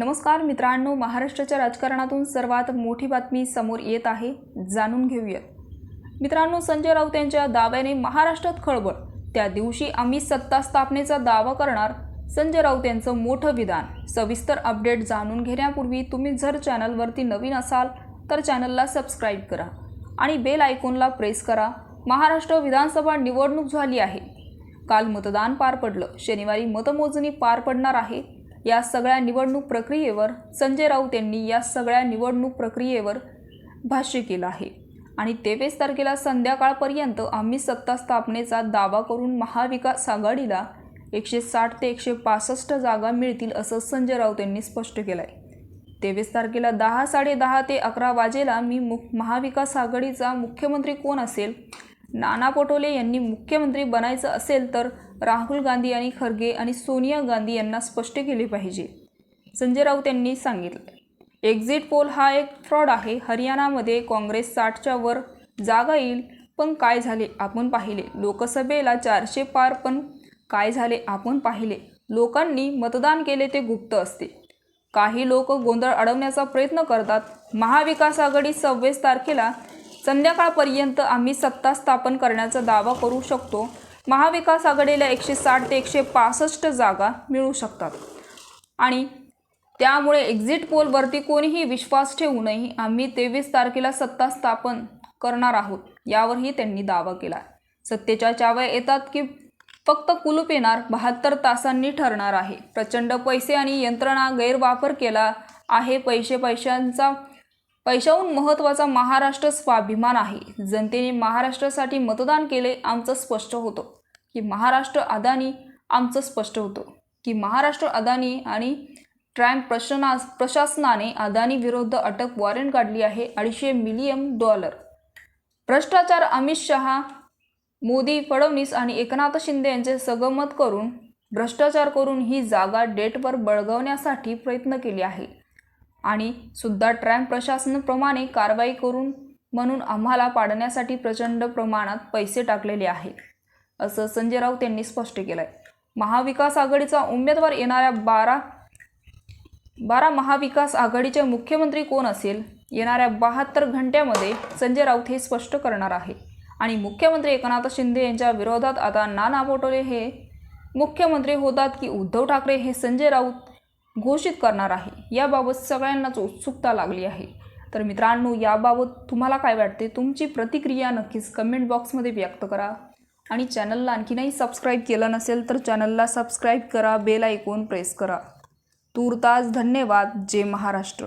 नमस्कार मित्रांनो महाराष्ट्राच्या राजकारणातून सर्वात मोठी बातमी समोर येत आहे जाणून घेऊयात. मित्रांनो संजय राऊत यांच्या दाव्याने महाराष्ट्रात खळबळ. त्या दिवशी आम्ही सत्ता स्थापनेचा दावा करणार संजय राऊत यांचं मोठं विधान. सविस्तर अपडेट जाणून घेण्यापूर्वी तुम्ही जर चॅनलवरती नवीन असाल तर चॅनलला सबस्क्राईब करा आणि बेल आयकॉनला प्रेस करा. महाराष्ट्र विधानसभा निवडणूक झाली आहे. काल मतदान पार पडलं. शनिवारी मतमोजणी पार पडणार आहे. या सगळ्या निवडणूक प्रक्रियेवर संजय राऊत यांनी या सगळ्या निवडणूक प्रक्रियेवर भाष्य केलं आहे. आणि तेवीस तारखेला संध्याकाळपर्यंत आम्ही सत्ता स्थापनेचा दावा करून महाविकास आघाडीला एकशे साठ ते एकशे पासष्ट जागा मिळतील असं संजय राऊत यांनी स्पष्ट केलं आहे तेवीस तारखेला दहा साडेदहा ते अकरा वाजेला मी मुख महाविकास आघाडीचा मुख्यमंत्री कोण असेल? नाना पटोले यांनी मुख्यमंत्री बनायचं असेल तर राहुल गांधी आणि खरगे आणि सोनिया गांधी यांना स्पष्ट केले पाहिजे. संजय राऊत यांनी सांगितलं एक्झिट पोल हा एक फ्रॉड आहे. हरियाणामध्ये काँग्रेस साठच्या वर जागा येईल. पण काय झाले आपण पाहिले. लोकसभेला चारशे पार पण काय झाले आपण पाहिले. लोकांनी मतदान केले ते गुप्त असते. काही लोक गोंधळ अडवण्याचा प्रयत्न करतात. महाविकास आघाडी सव्वीस तारखेला संध्याकाळपर्यंत आम्ही सत्ता स्थापन करण्याचा दावा करू शकतो. महाविकास आघाडीला एकशे साठ ते एकशे पासष्ट जागा मिळू शकतात. आणि त्यामुळे एक्झिट पोलवरती कोणीही विश्वास ठेवू नये आम्ही तेवीस तारखेला सत्ता स्थापन करणार आहोत यावरही त्यांनी दावा केला सत्तेच्या चाव्या येतात की फक्त कुलूप येणार बहात्तर तासांनी ठरणार आहे. प्रचंड पैसे आणि यंत्रणा गैरवापर केला आहे पैसे पैशांचा पैशाहून महत्त्वाचा महाराष्ट्र स्वाभिमान आहे. जनतेने महाराष्ट्रासाठी मतदान केले आमचं स्पष्ट होतं. की महाराष्ट्र अदानी आमचं स्पष्ट होतं. की महाराष्ट्र अदानी आणि ट्रॅम्प प्रशना प्रशासनाने अदानी विरुद्ध अटक वॉरंट काढली आहे अडीचशे मिलियन डॉलर भ्रष्टाचार अमित शहा मोदी फडणवीस आणि एकनाथ शिंदे यांचे सगमत करून भ्रष्टाचार करून ही जागा डेटवर बळगवण्यासाठी प्रयत्न केले आहे. आणि सुद्धा ट्रॅम्प प्रशासनाप्रमाणे कारवाई करून म्हणून आम्हाला पाडण्यासाठी प्रचंड प्रमाणात पैसे टाकलेले आहेत असं संजय राऊत यांनी स्पष्ट केलं आहे महाविकास आघाडीचा उमेदवार येणाऱ्या बारा बारा महाविकास आघाडीचे मुख्यमंत्री कोण असेल? येणाऱ्या बहात्तर घंट्यामध्ये संजय राऊत हे स्पष्ट करणार आहे. आणि मुख्यमंत्री एकनाथ शिंदे यांच्या विरोधात आता नाना पटोले हे मुख्यमंत्री होतात की उद्धव ठाकरे हे संजय राऊत घोषित करणार आहे? याबाबत सगळ्यांनाच उत्सुकता लागली आहे. तर मित्रांनो याबाबत तुम्हाला काय वाटते? तुमची प्रतिक्रिया नक्कीच कमेंट बॉक्समध्ये व्यक्त करा. आणि चॅनलला आणखीनही सबस्क्राईब केलं नसेल तर चॅनलला सबस्क्राईब करा बेल ऐकून प्रेस करा. तूर्तास धन्यवाद जय महाराष्ट्र.